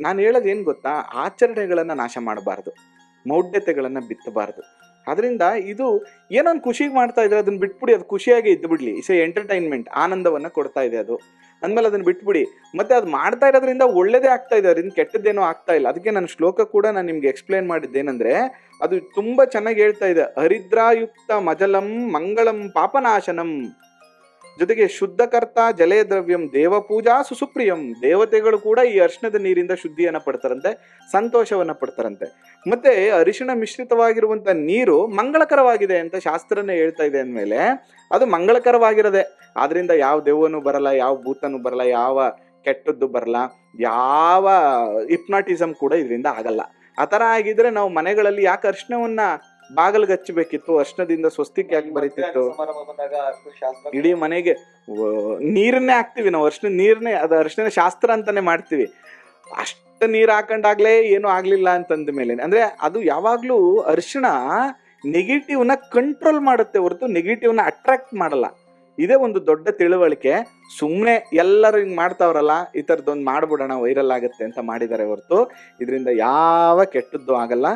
ನಾನು ಹೇಳೋದು ಏನು ಗೊತ್ತಾ? ಆಚರಣೆಗಳನ್ನು ನಾಶ ಮಾಡಬಾರ್ದು. ಮೌಢ್ಯತೆಗಳನ್ನು ಬಿತ್ತಬಾರ್ದು. ಅದರಿಂದ ಇದು ಏನೊಂದು ಖುಷಿಗೆ ಮಾಡ್ತಾ ಇದ್ರೆ ಅದನ್ನ ಬಿಟ್ಬಿಡಿ, ಅದು ಖುಷಿಯಾಗಿ ಇದ್ದು ಬಿಡ್ಲಿ. ಇಸ್ ಎಂಟರ್ಟೈನ್ಮೆಂಟ್ ಆನಂದವನ್ನು ಕೊಡ್ತಾ ಇದೆ ಅದು. ಅಂದಮೇಲೆ ಅದನ್ನ ಬಿಟ್ಬಿಡಿ. ಮತ್ತೆ ಅದು ಮಾಡ್ತಾ ಇರೋದ್ರಿಂದ ಒಳ್ಳೇದೇ ಆಗ್ತಾ ಇದೆ, ಅದರಿಂದ ಕೆಟ್ಟದ್ದೇನೋ ಆಗ್ತಾ ಇಲ್ಲ. ಅದಕ್ಕೆ ನನ್ನ ಶ್ಲೋಕ ಕೂಡ ನಾನು ನಿಮ್ಗೆ ಎಕ್ಸ್ಪ್ಲೇನ್ ಮಾಡಿದ್ದೇನೆಂದ್ರೆ, ಅದು ತುಂಬಾ ಚೆನ್ನಾಗಿ ಹೇಳ್ತಾ ಇದೆ. ಹರಿದ್ರಾಯುಕ್ತ ಮಜಲಂ ಮಂಗಳಂ ಪಾಪನಾಶನಂ. ಜೊತೆಗೆ ಶುದ್ಧಕರ್ತ ಜಲೇ ದ್ರವ್ಯಂ ದೇವಪೂಜಾ, ಸುಸುಪ್ರಿಯಂ ದೇವತೆಗಳು ಕೂಡ ಈ ಅರಿಶಿಣದ ನೀರಿಂದ ಶುದ್ಧಿಯನ್ನ ಪಡ್ತಾರಂತೆ, ಸಂತೋಷವನ್ನ ಪಡ್ತಾರಂತೆ. ಮತ್ತೆ ಅರಿಶಿಣ ಮಿಶ್ರಿತವಾಗಿರುವಂತ ನೀರು ಮಂಗಳಕರವಾಗಿದೆ ಅಂತ ಶಾಸ್ತ್ರನೇ ಹೇಳ್ತಾ ಇದೆ ಅಂದಮೇಲೆ ಅದು ಮಂಗಳಕರವಾಗಿರದೆ, ಆದ್ರಿಂದ ಯಾವ ದೆವ್ವನು ಬರಲ್ಲ, ಯಾವ ಭೂತನು ಬರಲ್ಲ, ಯಾವ ಕೆಟ್ಟದ್ದು ಬರಲ್ಲ, ಯಾವ ಇಪ್ನಾಟಿಸಮ್ ಕೂಡ ಇದರಿಂದ ಆಗಲ್ಲ. ಆ ಥರ ಆಗಿದ್ರೆ ನಾವು ಮನೆಗಳಲ್ಲಿ ಯಾಕೆ ಅರ್ಶನವನ್ನ ಬಾಗಿಲ್ಗೆ ಹಚ್ಚಬೇಕಿತ್ತು ಅರ್ಶನದಿಂದ ಸ್ವಸ್ತಿಕ್ ಯಾಕೆ ಬರೀತಿತ್ತು? ಇಡೀ ಮನೆಗೆ ನೀರನ್ನೇ ಹಾಕ್ತಿವಿ ನಾವು, ಅರ್ಶನ ನೀರನ್ನೇ, ಅದು ಅರ್ಶನ ಶಾಸ್ತ್ರ ಅಂತಾನೆ ಮಾಡ್ತೀವಿ. ಅಷ್ಟು ನೀರು ಹಾಕೊಂಡಾಗ್ಲೇ ಏನು ಆಗ್ಲಿಲ್ಲ ಅಂತಂದ ಮೇಲೆ, ಅಂದ್ರೆ ಅದು ಯಾವಾಗ್ಲೂ ಅರ್ಶಿಣ ನೆಗೆಟಿವ್ನ ಕಂಟ್ರೋಲ್ ಮಾಡುತ್ತೆ ಹೊರತು ನೆಗೆಟಿವ್ನ ಅಟ್ರಾಕ್ಟ್ ಮಾಡಲ್ಲ. ಇದೇ ಒಂದು ದೊಡ್ಡ ತಿಳುವಳಿಕೆ. ಸುಮ್ಮನೆ ಎಲ್ಲರೂ ಹಿಂಗೆ ಮಾಡ್ತಾವ್ರಲ್ಲ, ಈ ಥರದ್ದೊಂದು ಮಾಡ್ಬಿಡೋಣ ವೈರಲ್ ಆಗುತ್ತೆ ಅಂತ ಮಾಡಿದ್ದಾರೆ ಹೊರತು. ಇದರಿಂದ ಯಾವ ಕೆಟ್ಟದ್ದು ಆಗಲ್ಲ.